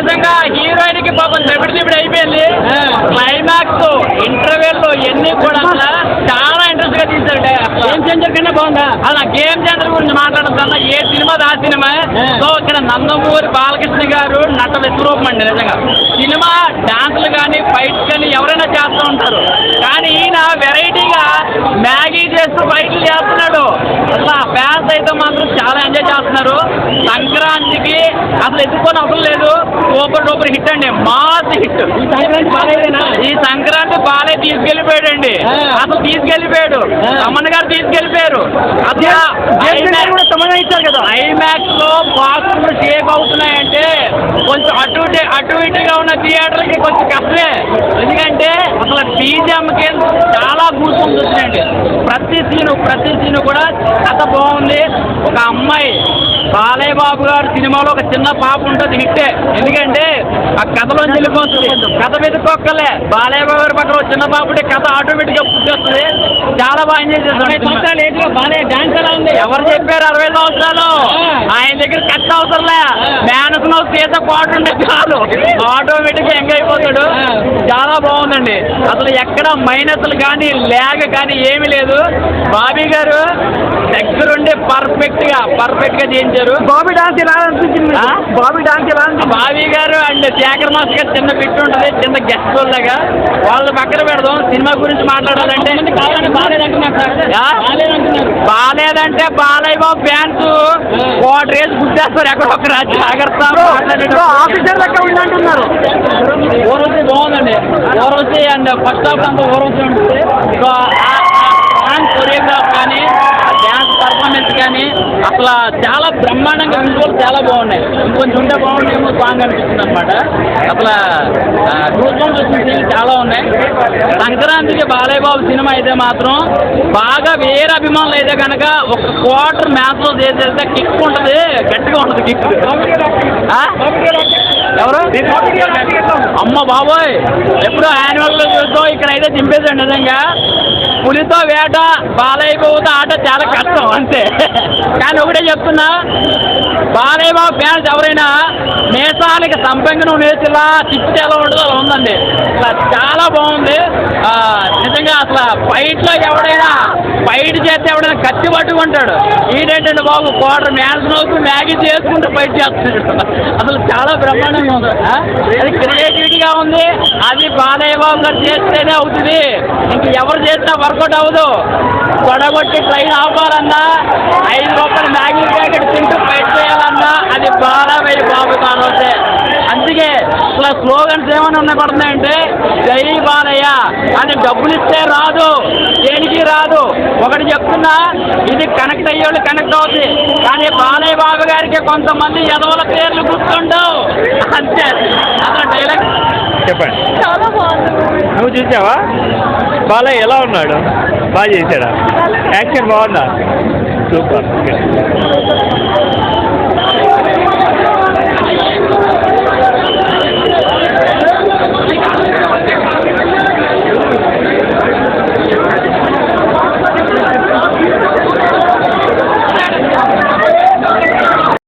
నిజంగా హీరోయిన్కి పాపం దెబ్బడి దిబ్బడి అయిపోయింది. క్లైమాక్స్ ఇంటర్వెల్ ఎన్ని కూడా చాలా ఇంట్రెస్ట్గా తీశారు గేమ్ చేంజర్ కన్నా బాగుందా? అలా గేమ్ జనరల్ గురించి మాట్లాడుతున్నా ఏ సినిమా ఆ సినిమా? సో ఇక్కడ నందమూరి బాలకృష్ణ గారు నట విశ్వరూపం అండి నిజంగా. సినిమా డాన్సులు కానీ ఫైట్స్ కానీ ఎవరైనా చేస్తూ ఉంటారు. కానీ ఈయన వెరైటీగా మ్యాగీ చేస్తూ ఫైట్లు చేస్తున్నాడు అసలు ఫ్యాన్స్ అయితే మాత్రం చాలా ఎంజాయ్ చేస్తున్నారు. సంక్రాంతికి అసలు ఎత్తుకొని అవసరం లేదు. సూపర్ డూపర్ హిట్ అండి. Mass hit. ఈ సంక్రాంతి బాగాలేదేనా? ఈ సంక్రాంతి బాలే తీసుకెళ్ళిపోయాడండి. అసలు తీసుకెళ్ళిపోయాడు. రమణ గారు తీసుకెళ్ళిపోయారు అసలు ఇచ్చారు కదా? ఐమాక్స్లో బాక్సులు షేక్ అవుతున్నాయంటే కొంచెం అటు అటు ఇటుగా ఉన్న థియేటర్కి కొంచెం కష్టమే. ఎందుకంటే అసలు బీజిఎంకి చాలా గూసుకొని వచ్చినాయండి ప్రతి సీను ప్రతి సీను కూడా కథ బాగుంది. ఒక అమ్మాయి బాలయ్య బాబు గారు సినిమాలో ఒక చిన్న పాప ఉంటుంది హిట్టే. ఎందుకంటే ఆ కథలోంచి వెళ్ళిపోతుంది కథ వెతుక్కోక్కలే బాలయ్య బాబు గారి పక్కన చిన్న పాప ఉంటే కథ ఆటోమేటిక్గా పుట్టేస్తుంది చాలా బాగా ఎంజాయ్లో బాగా డాన్స్ ఎలా ఉంది? ఎవరు చెప్పారు అరవై సంవత్సరాలు. ఆయన దగ్గర కట్ అవసరంలే. ఆ. మేనస్ నో సీత పాటు ఉండే చాలు. ఆటోమేటిక్గా ఎంగ అయిపోతాడు. చాలా బాగుందండి. అసలు ఎక్కడ మైనస్లు కానీ ల్యాగ్ కానీ ఏమీ లేదు. బాబీ గారు దగ్గరుండి పర్ఫెక్ట్గా పర్ఫెక్ట్గా చేయించారు. బాబీ డాన్స్ ఎలా అనిపించింది? బాబీ డాన్స్ ఎలా బాబీ గారు అండ్ శేఖర్ మాస్ గారు చిన్న బిట్ ఉంటుంది చిన్న గెస్ట్ లాగా. వాళ్ళు పక్కన పెడదాం సినిమా గురించి మాట్లాడాలంటే. బాలేదంటే బాలయ్య బాబు ఫ్యాన్స్ కోటి రేసి గుద్దేస్తారు ఎక్కడొక్కర జాగ్రత్త. ఆఫీసర్ లెక్క ఉందంటున్నారు. ఊర్వశి బాగుందండి. ఊర్వశి అండ్ ఫస్ట్ హాఫ్ అంతా ఊర్వశి ఉంటుంది డాన్స్ కొరియోగ్రాఫ్ కానీ డ్యాన్స్ పర్ఫార్మెన్స్ కానీ అసలు చాలా బ్రహ్మాండంగా విజువల్ చాలా బాగున్నాయి. ఇంకొంచెం ఉంటే బాగుండేమో సాంగ్ అనిపిస్తుంది అనమాట అసలు చూసిన సినిమాలు చాలా ఉన్నాయి. సంక్రాంతికి బాలయ్య బాబు సినిమా అయితే మాత్రం బాగా వేరే అభిమానులు అయితే కనుక ఒక క్వార్టర్ మ్యాచ్లో చేసేస్తే కిక్ ఉంటుంది గట్టిగా ఉంటుంది కిక్ ఎవరు? అమ్మ బాబోయ్ ఎప్పుడు యాన్యువల్లో చూస్తాం ఇక్కడ అయితే దింపేసాడు నిజంగా. పులితో వేట బాలయ్య బాబుతో ఆట చాలా కష్టం అంతే. కానీ ఒకటే చెప్తున్నా బాలయ్య బాబు ఫ్యాన్స్ ఎవరైనా మేసాలకి సంపంగనం నేర్చిలా తిప్పితే ఎలా ఉండదు. ఉందండి అసలు చాలా బాగుంది. నిజంగా అసలు ఫైట్లో ఎవడైనా ఫైట్ చేస్తే ఎవడైనా కత్తి పట్టుకుంటాడు. ఈడేంటంటే బాబు కోటర్ మ్యాన్సన్ నవ్వుతూ మ్యాగీ చేసుకుంటూ ఫైట్ చేస్తున్నాడు. అసలు చాలా బ్రహ్మాండంగా ఉంది. అది క్రియేటివిటీగా ఉంది. అది బాలయ్య బాబు గారు చేస్తేనే అవుతుంది. ఇంక ఎవరు చేసినా వర్కౌట్ అవ్వదు. తొడగొట్టి ట్రైన్ ఆపాలన్నా ఐదు రూపాయల మ్యాగీ ప్యాకెట్ తింటూ ఫైట్ చేయాలన్నా అది బాలయ్య బాబు కానొస్తే అందుకే అసలు స్లోగన్స్ ఏమైనా ఉన్నాయి పడుతున్నాయంటే జై బాలయ్య అని డబ్బులు ఇస్తే రాదు దేనికి రాదు? ఒకటి చెప్తున్నా ఇది కనెక్ట్ అయ్యేవాళ్ళు కనెక్ట్ అవుతుంది కానీ బాలయ్య బాబు గారికి కొంతమంది ఎదవల పేర్లు గుర్తుండవు. అంతే. అసలు డైలాగ్ చెప్పండి. చాలా బాగుంది. నువ్వు చూసావా? బాలయ్య ఎలా ఉన్నాడు? బాగా చేశాడా? యాక్షన్ బాగుందా? సూపర్